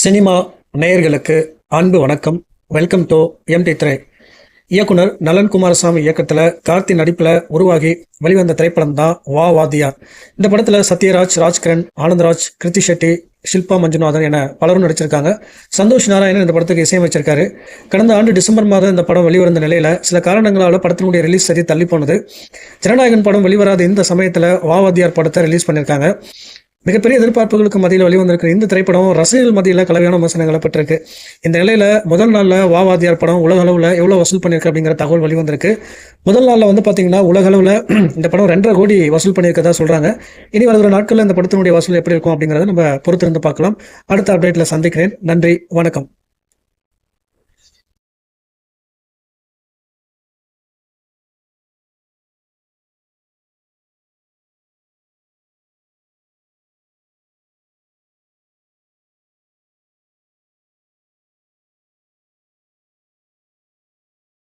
Cinema நேயர்களுக்கு அன்பு வணக்கம். வெல்கம் டு எம்டி திரை இயக்குனர் நலன் குமாரசாமி இயக்கத்தில் கார்த்தி நடிப்பில் உருவாகி வெளிவந்த திரைப்படம் தான் வா வாதியார் இந்த படத்தில் சத்யராஜ் ராஜ்கிரண் ஆனந்தராஜ் கிருத்தி ஷெட்டி ஷில்பா மஞ்சுநாதன் என பலரும் நடிச்சிருக்காங்க. சந்தோஷ் நாராயணன் இந்த படத்துக்கு இசையமைச்சிருக்காரு. கடந்த ஆண்டு டிசம்பர் மாதம் இந்த படம் வெளிவந்த நிலையில் சில காரணங்களால் படத்தினுடைய ரிலீஸ் சரி தள்ளி போனது. ஜனநாயகன் படம் வெளிவராத இந்த சமயத்தில் வாவாதியார் படத்தை ரிலீஸ் பண்ணியிருக்காங்க மிகப்பெரிய எதிர்பார்ப்புகளுக்கு மத்தியில் வெளிவந்திருக்கிற இந்த திரைப்படம் ரசிகர்கள் மத்தியில் கலவையான விமர்சனங்களை பெற்றிருக்கு. இந்த நிலையில் முதல் நாளில் வாவாதியார் படம் உலக அளவில் எவ்வளோ வசூல் பண்ணியிருக்கு அப்படிங்கிற தகவல் வெளிவந்திருக்கு. முதல் நாளில் வந்து பார்த்தீங்கன்னா உலக அளவில் இந்த படம் ரெண்டரை கோடி வசூல் பண்ணியிருக்கதா சொல்கிறாங்க இனி வருகிற நாட்களில் இந்த படத்தினுடைய வசூல் எப்படி இருக்கும் அப்படிங்கிறத நம்ம பொறுத்திருந்து பார்க்கலாம். அடுத்த அப்டேட்டில் சந்திக்கிறேன். நன்றி வணக்கம்.